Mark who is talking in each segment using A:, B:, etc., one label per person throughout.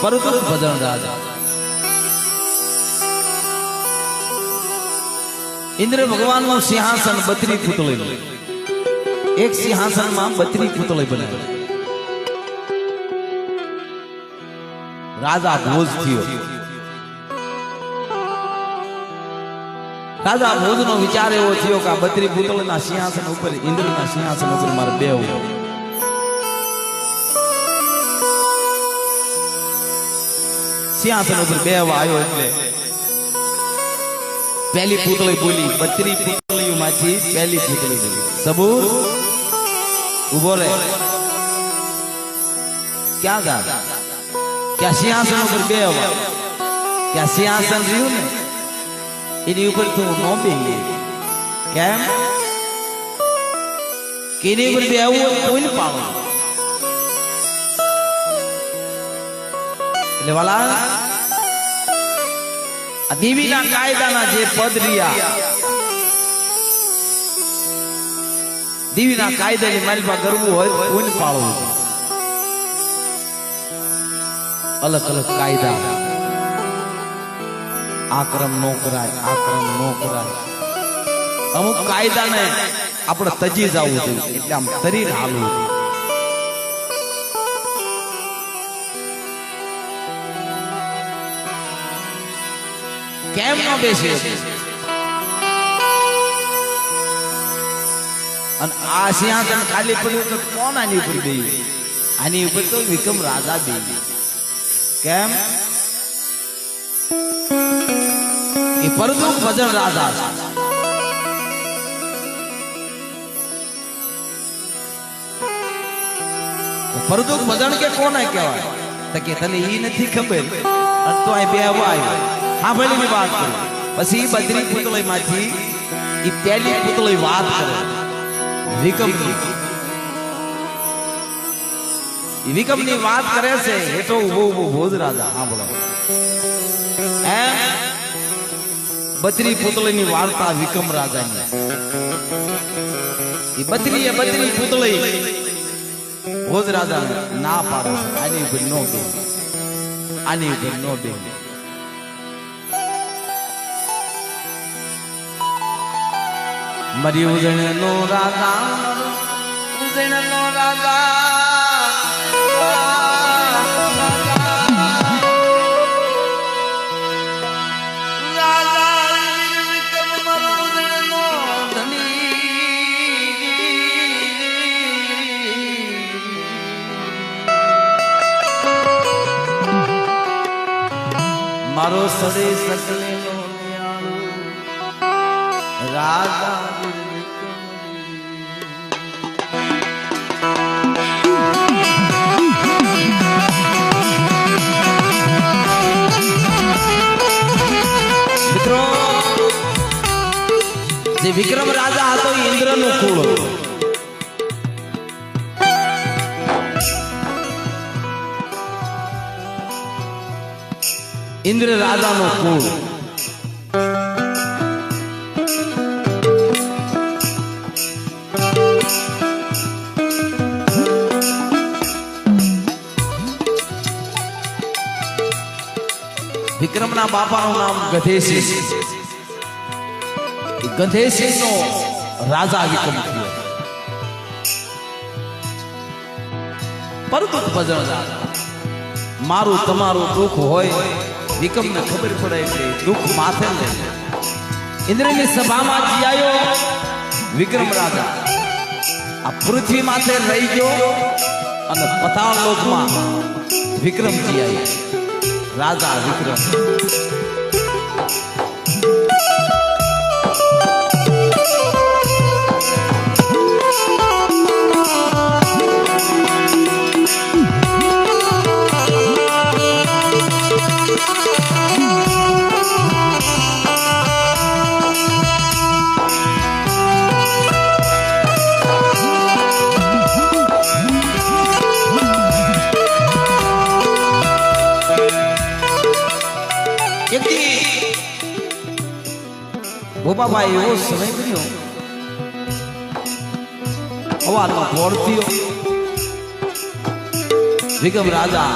A: પરંતુ ભજન રાજા ઇન્દ્ર ભગવાનનું સિંહાસન બત્રી પુતળી એક સિંહાસનમાં બત્રી પુતળી બને રાજા ભોજ થયો રાજા ભોજ નો વિચાર એવો થયો કે આ બત્રી પુતળના સિંહાસન ઉપર ઇન્દ્રના સિંહાસન ઉપર મારે બેહવું સિંહાસન ઉપર બેહવા આવ્યો એટલે પહેલી પૂતળી બોલી બત્રી પૂતળીઓમાંથી પહેલી પૂતળી બોલી સબૂર ઉભો રહે ક્યાં ગા ક્યાં સિંહાસન ઉપર બેહવા ક્યાં સિંહાસન રહ્યું ને એની ઉપર તું નો બેહી કેમ કે એની ઉપર બેહવું હોય તો કોઈને પાડો એટલે વાલા આ દેવીના કાયદાના જે પદ રહ્યા. દીવીના કાયદાની માલિકા કરવું હોય કોઈને પાળવું અલગ અલગ કાયદા. આ ક્રમ નો કરાય આ નો કરાય. અમુક કાયદાને આપણે તજી જવું જોઈએ, એટલે આમ તરી હાલવું જોઈએ. કેમ ન બેસે. અને આ સિંહાસન ખાલી પડ્યું તો કોણ આની ઉપર બેહ્યું આની ઉપર તો વિક્રમ રાજા બેહ્યું કેમ? એ પરદુ ભજન રાજા છે. પરદુખ ભજન કે કોને કહેવાય? તો કે તને એ નથી ખબર. અને તો અહીં બે આવ્યો. હા ભલે વાત કરું પછી ઈ બદ્રી પુતળી માંથી ઈ પહેલી પુતળી વાત કરે વિકમની ઈ વિકમની વાત કરે છે હેઠો ઉભો ઉભો ભોજ રાજા સાંભળો એમ બત્રી પુતળીની વાર્તા વિક્રમ રાજાની ઈ બત્રી એ બત્રી પુતળી ભોજ રાજા ના પાડે છે. આની ઉપર નો બે આની ઉપર નો બે મરી ઉજણ નો રાજા ઉજણ નો મારો સડે સકલે નો રાજા જે વિક્રમ રાજા હતો એ ઇન્દ્રનું કુળ હતું. ઇન્દ્ર રાજાનો કુળ વિક્રમના બાપાનું નામ ગધેસિંહ એ રાજા વિક્રમ થયો. પરંતુ ભજન મારું તમારું દુઃખ હોય, વિક્રમને ખબર પડે કે દુઃખ માથે લે. ઇન્દ્રની સભામાં જીયાયો વિક્રમ રાજા, આ પૃથ્વી માથે રહી ગયો અને પતાળ લોકમાં વિક્રમ જીયાયો રાજા વિક્રમ. ગોપાભાઈ એવો સમય કર્યો. અવારમાં ઘોડ થયો વિગમ રાજા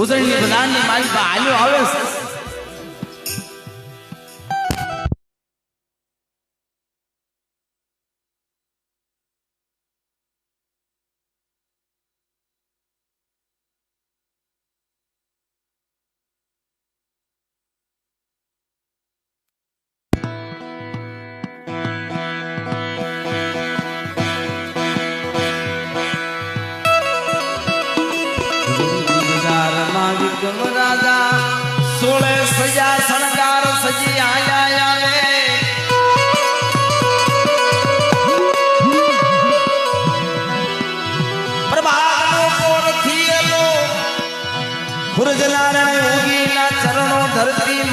A: ઉજળની બધાની માલિકા હાલ્યો આવે. છે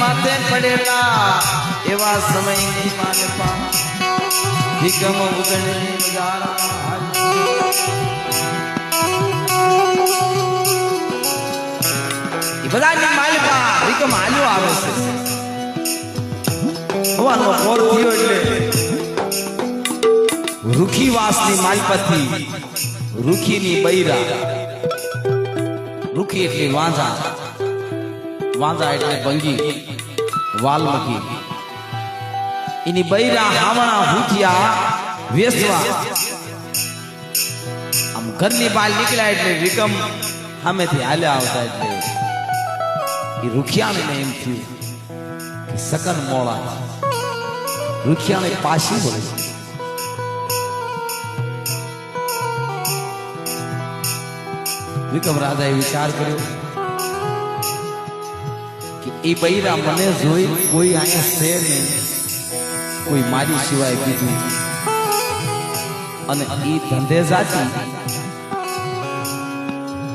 A: માથે પડેલા એવા સમયની માનપા વિક્રમ ઉદયની બજારમાં એ બધાની માલિકા વિક્રમ હાલ્યો આવે છે હવાનો કોર થયો એટલે રૂખી વાસની માલપતથી રૂખીની બૈરા રૂખી એટલે વાંઝા વાંઝા એટલે ભંગી વાલ્મકી એની બૈરા હાવણા ભૂતિયા વેસવા આમ ઘરની બહાર નીકળ્યા એટલે વિક્રમ સામેથી હાલ્યા આવતા એટલે એ રૂખિયાણીને એમ થયું કે સકન મોળા રૂખિયાણી પાછી વળે છે વિક્રમ રાજાએ વિચાર કર્યો કે એ બૈરા મને જોઈ કોઈ અહીંયા છે નહીં. કોઈ મારી સિવાય બીજું. અને એ ધંધે જાતી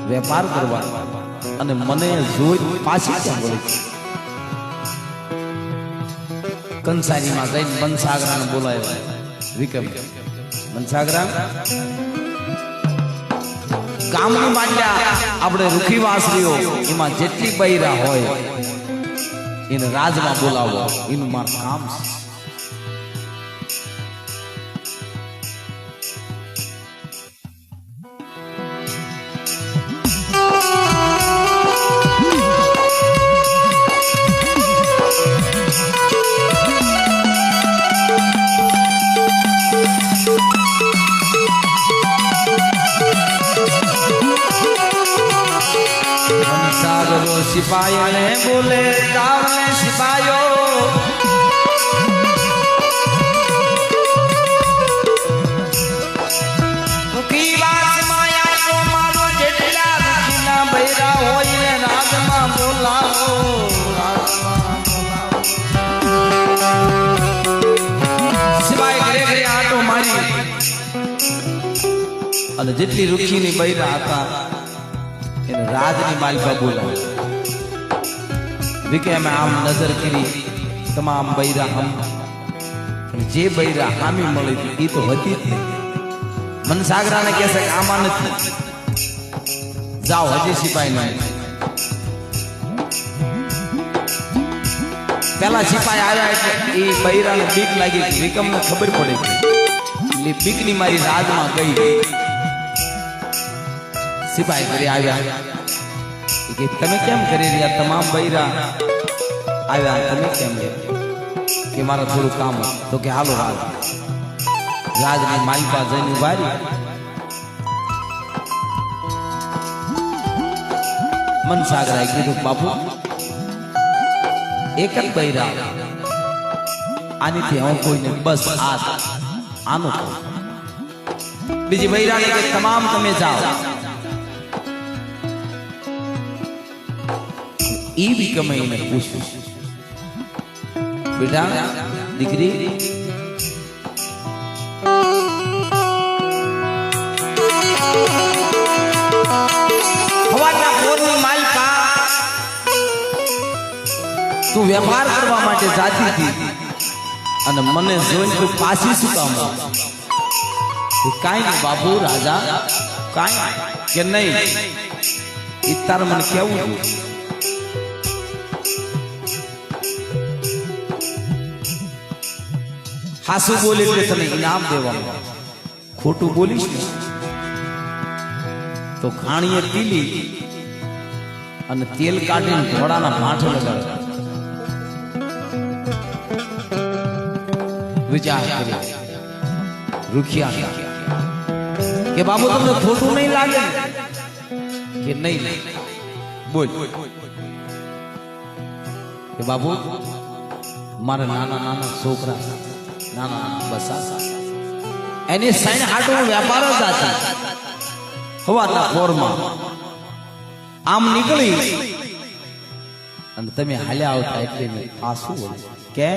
A: વેપાર કરવા. અને મને જોઈ પાછી સાંભળી કંસારીમાં જઈને બંસાગરાને બોલાવ્યા. વિક્રમ બંસાગરા ગામની માંડ્યા આપણે રૂખી વાસરીઓ એમાં જેટલી બૈરા હોય એને રાજમાં બોલાવો એનું મારું કામ છે અને જેટલી રૂખીની બૈરા હતા એને રાજની માલિકા બોલાવી વિકે અમે આમ નજર કરી તમામ બૈરા હમ અને જે બૈરા હામી મળી હતી એ તો હતી જ નહીં મનસાગરાને કહેશે કે આમાં નથી જાઓ હજી સિપાહી નહીં પેલા સિપાહી આવ્યા એટલે એ બૈરાને બીક લાગી કે વિકમને ખબર પડી ગઈ એટલે બીકની મારી રાજમાં ગઈ સિપાહી ઘરે આવ્યા એ કે તમે કેમ કરી રહ્યા તમામ બૈરા આવ્યા તમે કેમ કે મારા થોડું કામ હતું. તો કે હાલો હાલ રાજની માલિકા જઈને ઉભા રહી મનસાગરાએ કીધું બાપુ એક જ બૈરા આનીથી હું કોઈને બસ આ આનું કહું બીજી બૈરાને કે તમામ તમે જાઓ એ બી ગમે એને પૂછ્યું બેટા દીકરી હવાના પોરની માલિકા તું વેપાર કરવા માટે જાતી હતી અને મને જોઈને તું પાછી શું કામ આવી? એ કાંઈ નહીં બાપુ રાજા કાંઈ કે નહીં એ તારે મને કેવું જોઈએ હાસુ બોલે એટલે તને ઇનામ દેવાનું ખોટું બોલીશ ને તો ઘાણીએ પીલી અને તેલ કાઢીને ઘોડાના માથે લગાડે વિચાર કર્યો રૂખિયા કે બાબુ તમને ખોટું નહીં લાગે ને? કે નહીં બોલ કે બાબુ મારા નાના નાના છોકરા નાના નાના બસા એની સાઈન હાટું વેપાર જ હતા હવાના ફોરમાં આમ નીકળી. અને તમે હાલ્યા આવતા એટલે આ શું બોલ્યું? કે,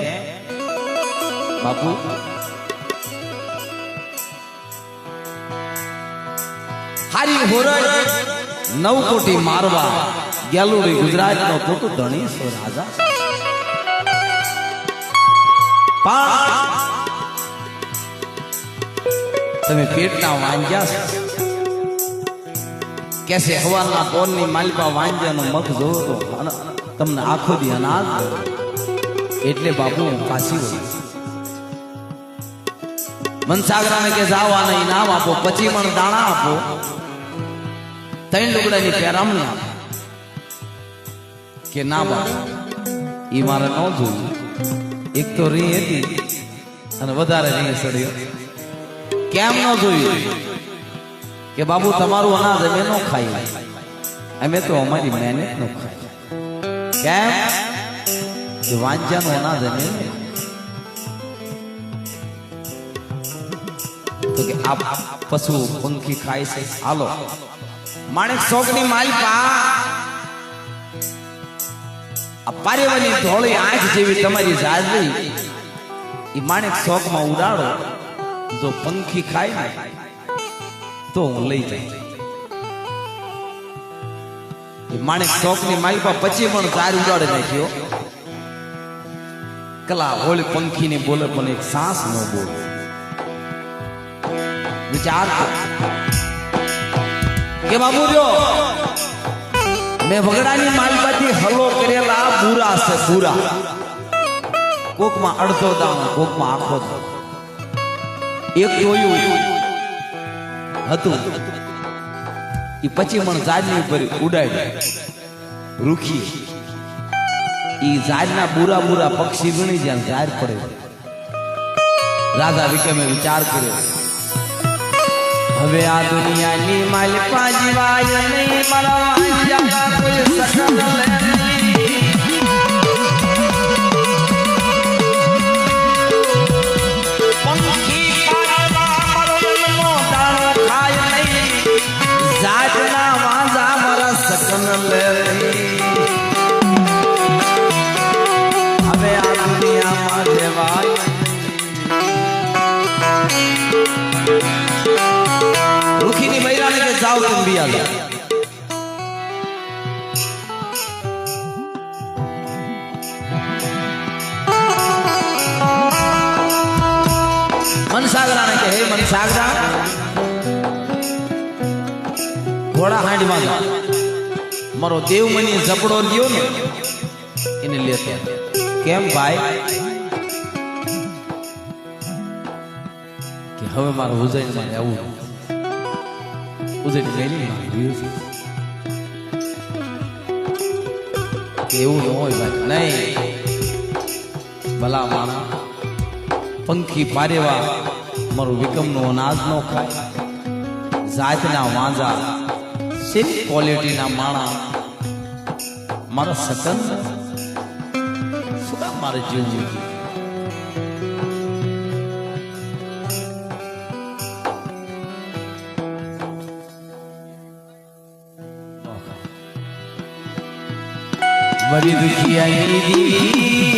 A: બાપુ? હારી હોરજ નવ કોટી મારવા ગેલુડી ગુજરાત નો ખોટું ધણી સો રાજા. પણ તમે પેટના વાંજ્યા છો? કેસે હવાના પોરની માલિકા વાંજ્યાનો મખ જોવો તો તમને આખો દી અનાજ એટલે બાપુ હું પાછી વળી મનસાગરાને કે જાઓ આને ઇનામ આપો, પછી પણ દાણા આપો. ત્રણ લુગડાની પેરામણી આપો. કે ના બાપ એ મારે ન જોયું એક તો રી હતી અને વધારે રી સડ્યો. કેમ ન જોયું? કે બાબુ તમારું અનાજ અમે ન ખાઈ અમે તો અમારી મહેનત નો ખાઈ કેમ? વાંચ્યાનું અનાજ અમે તો કે આ પશુ પંખી ખાય છે હાલો. માણેક શોકની માલિકા. આ પારેવાની ધોળી આંખ જેવી તમારી જાજરી એ માણેક શોકમાં ઉડાડો. જો પંખી ખાય ને, તો હું લઈ જઈશ. એ માણેક શોકની માલિકા પછી પણ ચાર ઉડાડે નાખ્યો. કલા હોળી પંખીને બોલે પણ એક સાસ ન બોલે. વિચાર કે બાબુ જો, મેં વગડાની માલમાંથી હલો કરેલા બુરા છે બુરા. કોકમાં અડધો દાણો, કોકમાં આખો દાણો. એક જોયું હતું. એ પછી પણ ઝાડની ઉપર ઉડાડ્યું રૂખી. એ ઝાડના બુરા બુરા પક્ષી ગણી જ્યાં ઝાડ પડે. રાધા વિક્રમે વિચાર કર્યો. હવે આ દુનિયાની માલિકા જીવાય નહીં, મારા કોઈ સકલ જાઓ તમે બિયા લો મનસાગરાને કે હે મનસાગરા ઘોડા હાંડમાં જા. મારો દેવમની ઝપડો લ્યો ને એને લેતો કેમ ભાઈ કે હવે મારે ઉજૈનમાં આવવું ઉજૈન મેલી એવું ન હોય ભાઈ નહીં ભલા માણા પંખી પારેવા મારું વિકમનો અનાજ ન ખાય જાતના વાંજા સેમ ક્વોલિટીના માણા મારા સકન શું કામ મારે જીવવું the key I need.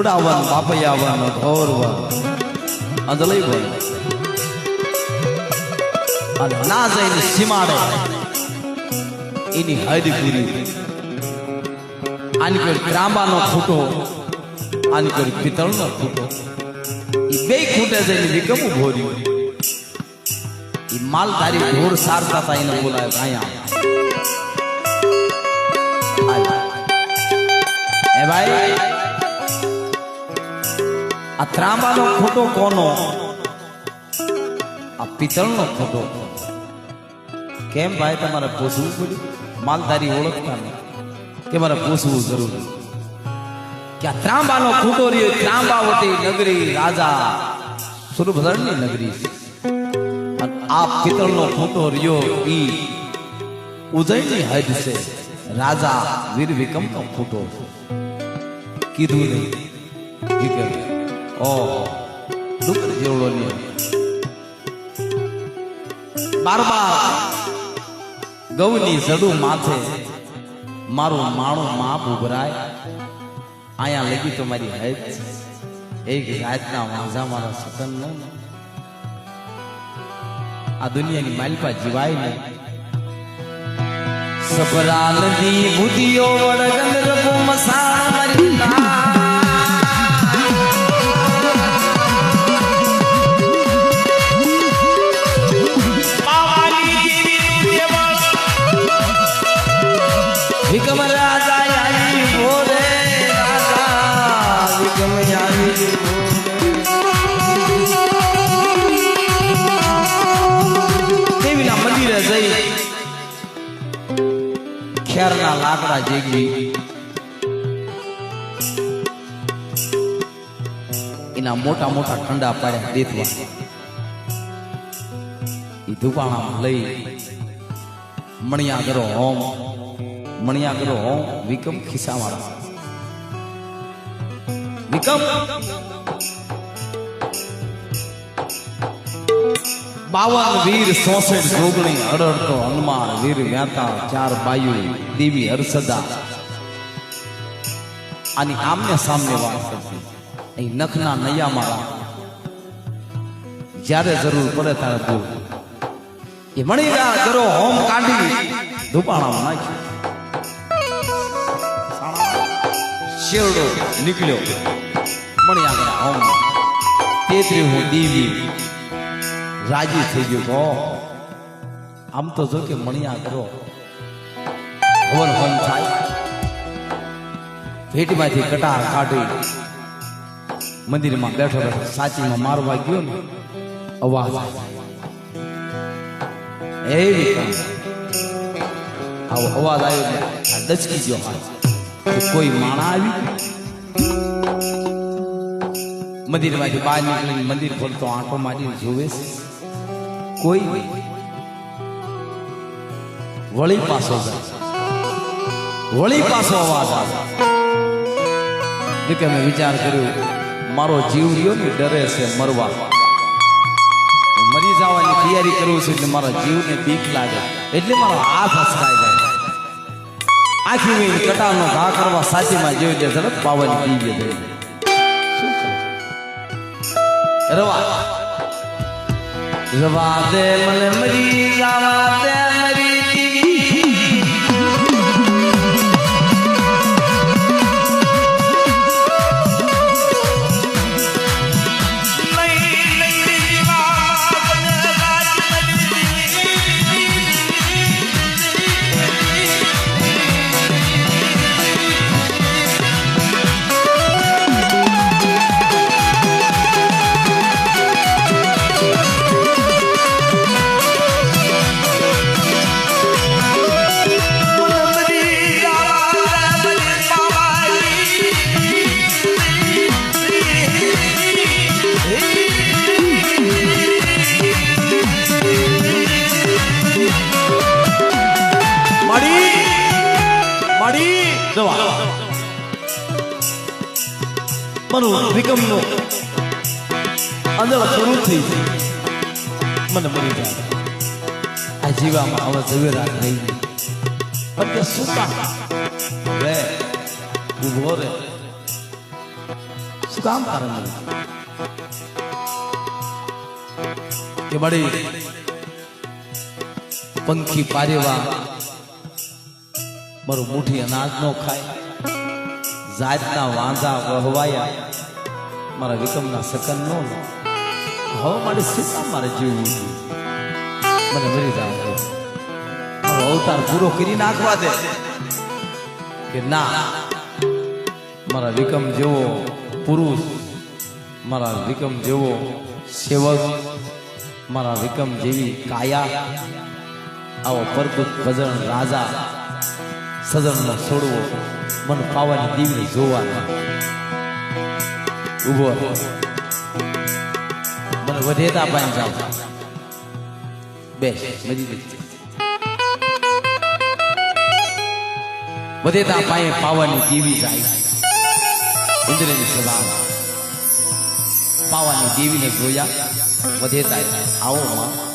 A: ફુડાવવાનું બાપૈયાવાનું ધોરવાનું. અંદલઈ બોલ અને ના જઈને સીમાડે. એની હદ પૂરી આની કોઈ ત્રાંબાનો ખૂટો, આની કોઈ પિત્તળનો ખૂટો. એ બે ખૂટે જઈને વિકમું ભોર્યું એ માલ તારી ઘોર સારતા હતા એને બોલાયો, અહીંયા એ ભાઈ આ ત્રાંબાનો ખોટો કોનો આ પિત્તળનો ખોટો કેમ ભાઈ તમારે પૂછવું પડ્યું માલધારી ઓળખતા નહીં કે મારે પૂછવું જરૂરી કે આ ત્રાંબાનો ખૂટો રહ્યો ત્રાંબાવતી નગરી રાજા સુરભદળની નગરી છે અને આ પિત્તળનો ખૂટો રહ્યો ઈ ઉદયની હદ છે રાજા વીર વિક્રમનો ખૂટો કીધું નહીં વિક્રમ ઓહો. દુઃખ જેવડો નહીં બાર બાર ગૌની જડું માથે મારું માણું માપ ઉભરાય. દુનિયાની માલિપા જીવાય નહીં. સબરાલ દી બુદ્ધિઓ વડગંદ રઘુ મસાણ મારી ખેરના લાકડા જેગી એના મોટા મોટા ઠંડા પાડ્યા દેતવા એ દુકાણામાં લઈ મણિયા કરો હોમ મણિયા કરો હોમ વિકમ ખિસ્સાવાળા વિકમ બાવન વીર સોસઠ જોગણી અડડતો હનુમાન વીર મહેતા ચાર બાયુ દેવી હર્ષદા આની આમને સામને વાત કરતી અહીં નખના નૈયા મારા જ્યારે જરૂર પડે ત્યારે તું એ મણી ગયા કરો હોમ કાઢી ધુપાણામાં નાખ્યું શેરડો નીકળ્યો મણી આગળ હોમ તેત્રી હું દેવી રાજી થઈ ગયો કહો આમ તો જો કે મણિયા કરો. હવન હોન થાય. ભેટમાંથી કટાર કાઢી મંદિરમાં બેઠો બેઠો સાચીમાં મારવા ગયો ને, અવાજ. રીતે આવો અવાજ આવ્યો ને, આ દચકી ગયો હાથ. કોઈ માણા આવી? મંદિરમાંથી બહાર નીકળીને મંદિર ખોલતો આંટો મારીને જોવે છે. કોઈ વળી પાછો જાય. વળી પાછો અવાજ આવે. કે મેં વિચાર કર્યો, મારો જીવ રહ્યો ને ડરે છે મરવા. મરી જવાની તૈયારી કરું છું એટલે મારા જીવને બીક લાગે. એટલે મારો હાથ હસકાઈ જાય. આખી મેં કટારનો ઘા કરવા સાચીમાં જેવી દે ઝડપ પાવન પી ગયો? રવા. રવા દે મને મરી જવા દે મરી વિકમનું અંદર શરૂ થઈ મને મળી જાય. આ જીવામાં હવે ઝવેરા થઈ ગઈ. પણ શું રે ઊભો રે. શું કામ કારણ કે બડી પંખી પારેવા. મારું મુઠી અનાજ નો ખાય. જાતના વાંધા વહવાયા. મારા વિકમના સકન નો. હવે મારે સીતા, મારે જીવવું મને મરી જાવ અવતાર પૂરો કરી નાખવા દે. કે ના, મારા વિકમ જેવો પુરુષ, મારા વિકમ જેવો સેવક, મારા વિકમ જેવી કાયા, આવો પરદુત ભજન રાજા સદનનો છોડવો, મન પાવાની દીવને જોવાનો ઊભો. મને વધેતા પાણી જાવ જજે. વધેતા પાયે પાવાની દેવી જાય? ઇન્દ્રની સભા. પાવાની દેવીને જોયા? વધેતા આવો માં.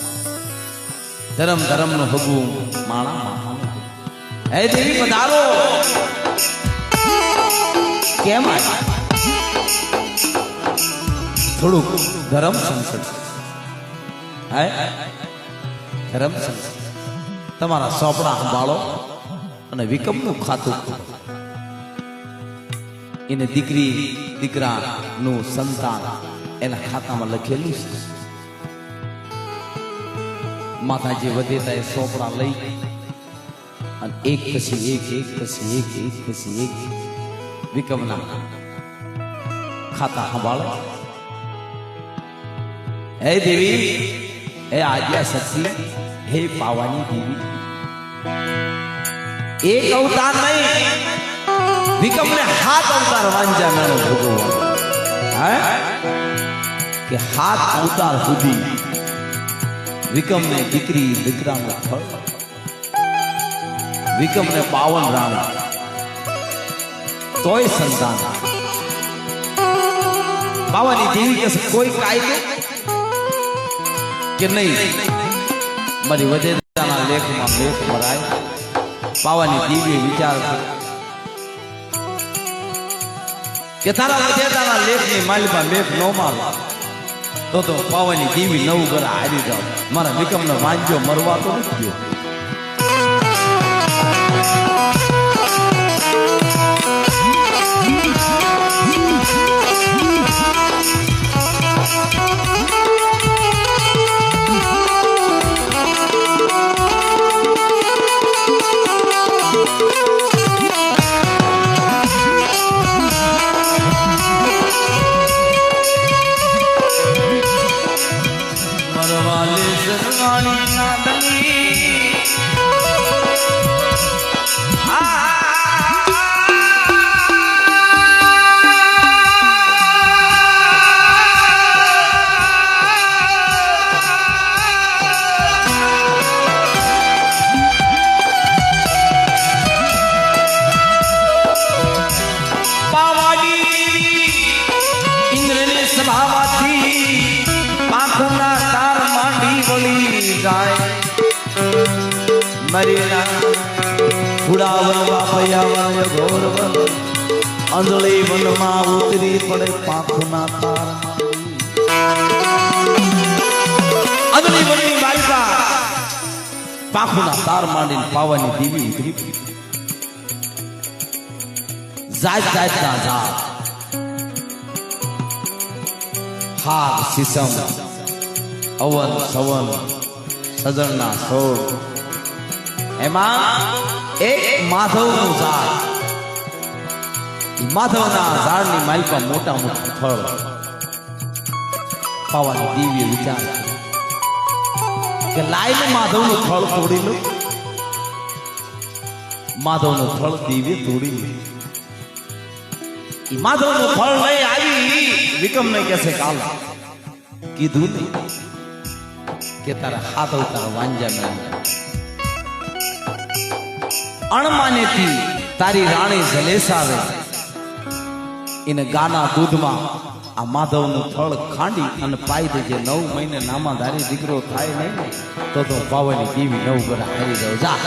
A: ધરમ ધરમનું હગું માણા હે દેવી પધારો. કેમ આવ્યા થોડુંક ધરમ સંસદ. ધરમ સંસદ. તમારા સોપડા સંભાળો અને વિકમનું ખાતું. એને દીકરી, દીકરાનું સંતાન એના ખાતામાં લખેલું છે. માતાજી વધેતા એ સોપડા લઈ અને એક પછી એક એક પછી એક એક પછી એક વિકમના ખાતા સંભાળો. હે દેવી હે આદ્યા શક્તિ હે પાવાની દેવી એક અવતાર નહીં વિકમને હાથ અવતાર વાંજા મેળો ભોગવવાનો હે કે હાથ અવતાર સુધી વિકમને દીકરી દીકરાનું ફળ વિકમને બાવન રામ તોય સંતાન બાવાની દેવી કે કોઈ કાયદો કે નહીં? મારી વધેરાના લેખમાં લેખ ભરાય. પાવાની દેવીએ વિચાર કે તારા વધેરાના લેખની માલિકા લેખ ન મારો. તો તો પાવાની દીવી નવું ઘર હારી જાવ મારા વિકમનો વાંજો મરવા તો નથી ગયો. વાપયાવન અંધળી વનમાં ઉતરી પડે પાંખના તાર. અંધળી વનની બાલિકા પાંખના તાર માંડીને પાવાની દીવી ઉતરી. જાત જાતના ઝાડ. હાર સિસમ અવન, સવન, સજણના સોળ એમાં એક માધવનું ઝાડ. માધવના ઝાડની માલિકા મોટા મોટા ફળ પાવાનો દિવ્ય વિચાર કે લાઈને માધવનું ફળ તોડી લો. માધવનું ફળ દિવ્ય તોડી લો. માધવનું ફળ લઈ આવી. વિકમને કહેશે કાલ કીધું નહીં કે તારા હાથ અવતાર વાંજા મેં અણમાનેથી તારી રાણી જલેસ આવે. એને ગાના દૂધમાં આ માધવનું થળ ખાંડી અને પાઈ દેજે. નવ મહિને નામાં ધારી દીકરો થાય નહીં તો તો પાવાની દીવી નવ ગરા કરી દઉં જા.